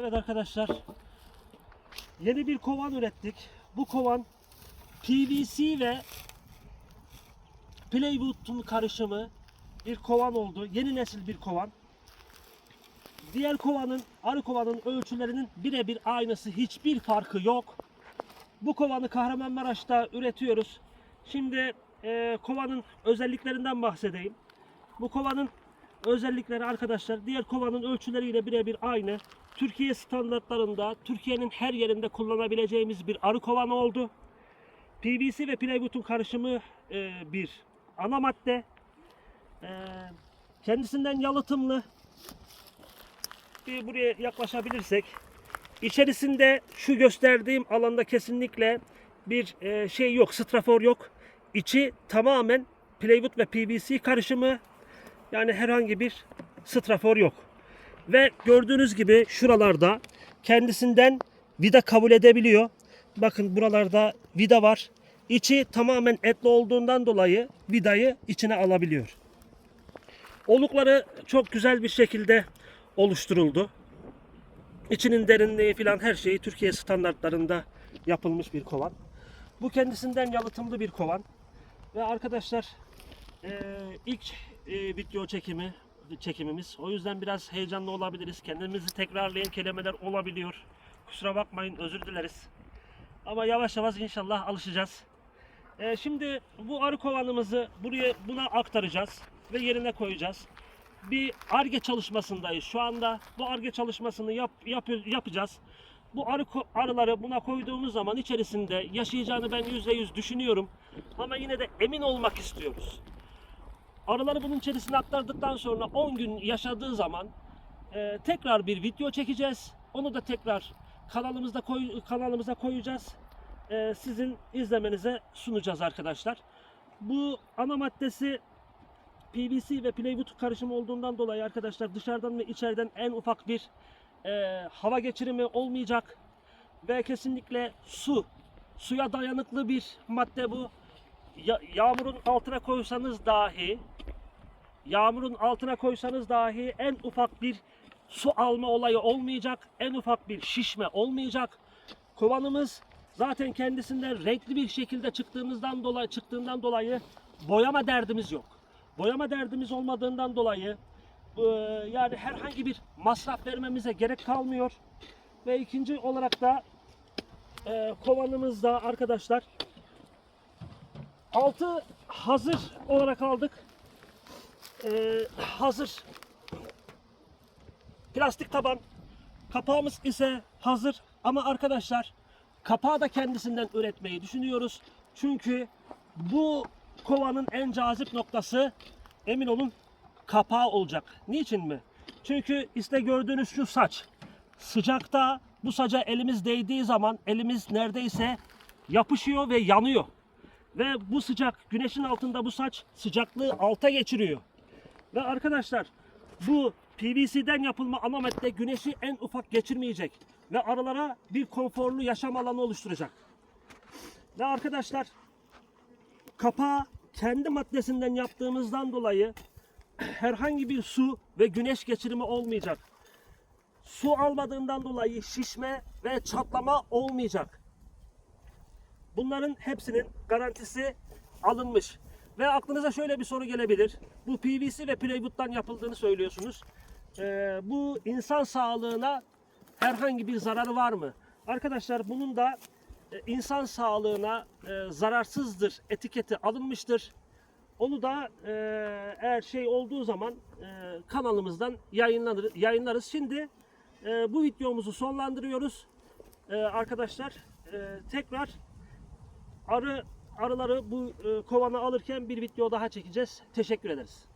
Evet arkadaşlar. Yeni bir kovan ürettik. Bu kovan PVC ve Playwood'un karışımı bir kovan oldu. Yeni nesil bir kovan. Diğer kovanın, arı kovanın ölçülerinin birebir aynısı. Hiçbir farkı yok. Bu kovanı Kahramanmaraş'ta üretiyoruz. Şimdi e, kovanın özelliklerinden bahsedeyim. Bu kovanın özellikleri arkadaşlar diğer kovanın ölçüleriyle birebir aynı. Türkiye standartlarında Türkiye'nin her yerinde kullanabileceğimiz bir arı kovanı oldu. PVC ve plywood'un karışımı e, bir ana madde. E, kendisinden yalıtımlı. Bir buraya yaklaşabilirsek içerisinde şu gösterdiğim alanda kesinlikle bir e, şey yok, strafor yok. İçi tamamen plywood ve PVC karışımı. Yani herhangi bir strafor yok. Ve gördüğünüz gibi şuralarda kendisinden vida kabul edebiliyor. Bakın buralarda vida var. İçi tamamen etli olduğundan dolayı vidayı içine alabiliyor. Olukları çok güzel bir şekilde oluşturuldu. İçinin derinliği falan her şeyi Türkiye standartlarında yapılmış bir kovan. Bu kendisinden yalıtımlı bir kovan. Ve arkadaşlar eee, ilk eee, video çekimi çekimimiz. O yüzden biraz heyecanlı olabiliriz. Kendimizi tekrarlayan kelimeler olabiliyor. Kusura bakmayın özür dileriz. Ama yavaş yavaş inşallah alışacağız. Eee, şimdi bu arı kovanımızı buraya buna aktaracağız ve yerine koyacağız. Bir arge çalışmasındayız. Şu anda bu arge çalışmasını yap, yapıyor- yapacağız. Bu arı arıları buna koyduğumuz zaman içerisinde yaşayacağını ben yüzde yüz düşünüyorum. Ama yine de emin olmak istiyoruz. Arıları bunun içerisine aktardıktan sonra 10 gün yaşadığı zaman e, tekrar bir video çekeceğiz. Onu da tekrar kanalımızda koy, kanalımıza koyacağız. E, sizin izlemenize sunacağız arkadaşlar. Bu ana maddesi PVC ve plywood karışımı olduğundan dolayı arkadaşlar dışarıdan ve içeriden en ufak bir e, hava geçirimi olmayacak ve kesinlikle su suya dayanıklı bir madde bu. Ya- yağmurun altına koysanız dahi yağmurun altına koysanız dahi en ufak bir su alma olayı olmayacak. En ufak bir şişme olmayacak. Kovanımız zaten kendisinden renkli bir şekilde çıktığımızdan dolayı çıktığından dolayı boyama derdimiz yok. Boyama derdimiz olmadığından dolayı e, yani herhangi bir masraf vermemize gerek kalmıyor. Ve ikinci olarak da e, kovanımızda arkadaşlar altı hazır olarak aldık. E, hazır plastik taban. Kapağımız ise hazır ama arkadaşlar kapağı da kendisinden üretmeyi düşünüyoruz. Çünkü bu kovanın en cazip noktası emin olun kapağı olacak. Niçin mi? Çünkü işte gördüğünüz şu saç. Sıcakta bu saca elimiz değdiği zaman elimiz neredeyse yapışıyor ve yanıyor. Ve bu sıcak güneşin altında bu saç sıcaklığı alta geçiriyor. Ve arkadaşlar bu PVC'den yapılma ana madde güneşi en ufak geçirmeyecek. Ve arılara bir konforlu yaşam alanı oluşturacak. Ve arkadaşlar kapağı kendi maddesinden yaptığımızdan dolayı herhangi bir su ve güneş geçirimi olmayacak. Su almadığından dolayı şişme ve çatlama olmayacak. Bunların hepsinin garantisi alınmış. Ve aklınıza şöyle bir soru gelebilir. Bu PVC ve plywood'dan yapıldığını söylüyorsunuz. Ee, bu insan sağlığına herhangi bir zararı var mı? Arkadaşlar bunun da e, insan sağlığına e, zararsızdır etiketi alınmıştır. Onu da e, eğer şey olduğu zaman e, kanalımızdan yayınlanır, yayınlarız. Şimdi e, bu videomuzu sonlandırıyoruz. E, arkadaşlar e, tekrar arı arıları bu e, kovana alırken bir video daha çekeceğiz. Teşekkür ederiz.